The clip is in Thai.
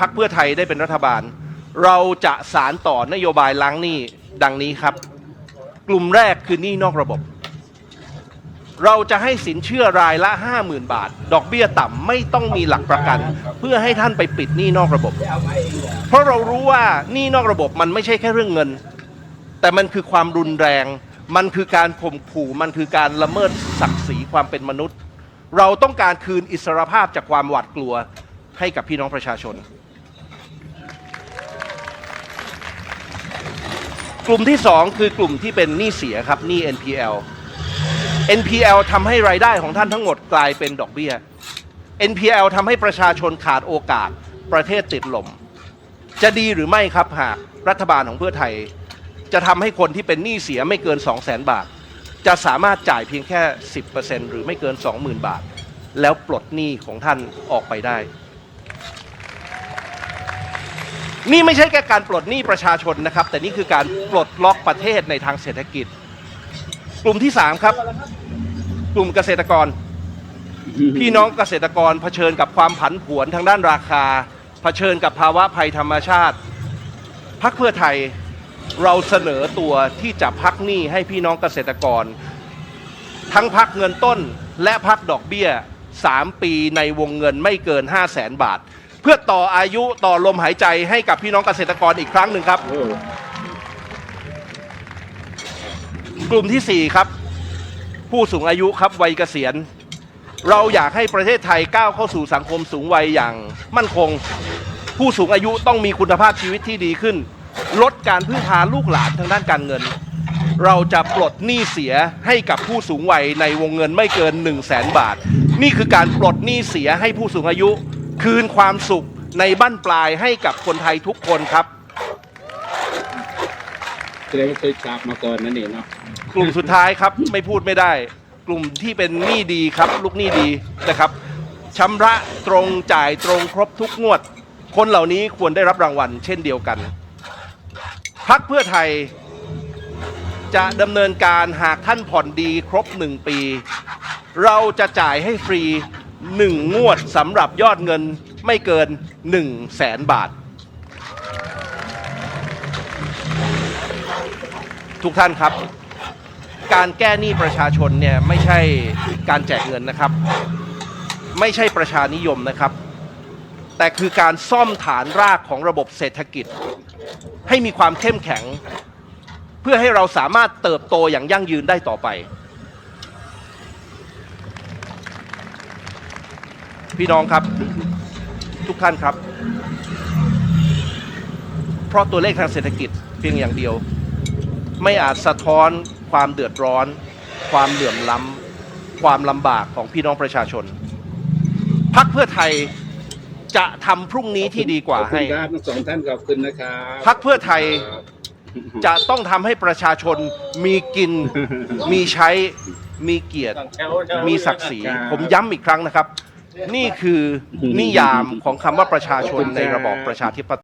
พรรคเพื่อไทยได้เป็นรัฐบาล เราจะสารต่อนโยบายล้างหนี้ดังนี้ครับ กลุ่มแรกคือหนี้นอกระบบ เราจะให้สินเชื่อรายละ 50,000 บาท ดอกเบี้ยต่ำไม่ต้องมีหลักประกัน เพื่อให้ท่านไปปิดหนี้นอกระบบ เพราะเรารู้ว่าหนี้นอกระบบมันไม่ใช่แค่เรื่องเงิน แต่มันคือความรุนแรง มันคือการข่มขู่มันคือการละเมิดศักดิ์ศรีความเป็นมนุษย์ เราต้องการคืนอิสรภาพจากความหวาดกลัว ให้กับพี่น้องประชาชน กลุ่มที่สองคือกลุ่มที่เป็นหนี้เสียครับหนี้ NPL NPL ทำให้รายได้ของท่านทั้งหมดกลายเป็นดอกเบี้ย NPL ทำให้ประชาชนขาดโอกาสประเทศติดลม จะดีหรือไม่ครับหากรัฐบาลของเพื่อไทย จะทำให้คนที่เป็นหนี้เสียไม่เกิน 2 0 0แสนบาท จะสามารถจ่ายเพียงแค่ 10%หรือไม่เกิน 20,000 บาท แล้วปลดหนี้ของท่านออกไปได้ นี่ไม่ใช่แค่การปลดหนี้ประชาชนนะครับ แต่นี่คือการปลดล็อกประเทศในทางเศรษฐกิจ กลุ่มที่3ครับ กลุ่มเกษตรกร พี่น้องเกษตรกรเผชิญกับความผันผวนทางด้านราคา เผชิญกับภาวะภัยธรรมชาติพักเพื่อไทยเราเสนอตัวที่จะพักหนี้ให้พี่น้องเกษตรกร ทั้งพักเงินต้นและพักดอกเบี้ย 3 ปีในวงเงินไม่เกิน 5 0 0แสนบาท เพื่อต่ออายุต่อลมหายใจให้กับพี่น้องเกษตรกรอีกครั้งหนึ่งครับโอ้กลุ่มที่ 4 ครับ ผู้สูงอายุครับวัยเกษียณ เราอยากให้ประเทศไทยก้าวเข้าสู่สังคมสูงวัยอย่างมั่นคง ผู้สูงอายุต้องมีคุณภาพชีวิตที่ดีขึ้น ลดการพึ่งพาลูกหลานทางด้านการเงิน เราจะปลดหนี้เสียให้กับผู้สูงวัยในวงเงินไม่เกิน 1 0 0 0 0แสนบาท นี่คือการปลดหนี้เสียให้ผู้สูงอายุ คืนความสุขในบั้นปลายให้กับคนไทยทุกคนครับ แสดงว่าเคยฉาบมาก่อนนั่นเองเนาะกลุ่มสุดท้ายครับไม่พูดไม่ได้ กลุ่มที่เป็นหนี้ดีครับ ลูกหนี้ดีนะครับชำระตรงจ่ายตรงครบทุกงวด คนเหล่านี้ควรได้รับรางวัล เช่นเดียวกันพักเพื่อไทยจะดำเนินการหากท่านผ่อนดีครบหนึ่งปี เราจะจ่ายให้ฟรี หนึ่งงวดสำหรับยอดเงินไม่เกิน 1 0 0 0 0แสนบาท ทุกท่านครับ การแก้หนี้ประชาชนเนี่ยไม่ใช่การแจกเงินนะครับ ไม่ใช่ประชานิยมนะครับ แต่คือการซ่อมฐานรากของระบบเศรษฐกิจ ให้มีความเข้มแข็ง เพื่อให้เราสามารถเติบโตอย่างยั่งยืนได้ต่อไป พี่น้องครับ ทุกท่านครับ เพราะตัวเลขทางเศรษฐกิจเพียงอย่างเดียว ไม่อาจสะท้อนความเดือดร้อน ความเหลื่อมล้ำความลำบากของพี่น้องประชาชนพักเพื่อไทยจะทำพรุ่งนี้ที่ดีกว่าขอบคุให้ณครับทั้งสองท่านขอบคุณนะครับพักเพื่อไทยครับจะต้องทำให้ประชาชนมีกิน มีใช้ มีเกียรติ มีศักดิ์ศรี ผมย้ำอีกครั้งนะครับ นี่คือนิยามของคำว่าประชาชนในระบอบประชาธิปไตย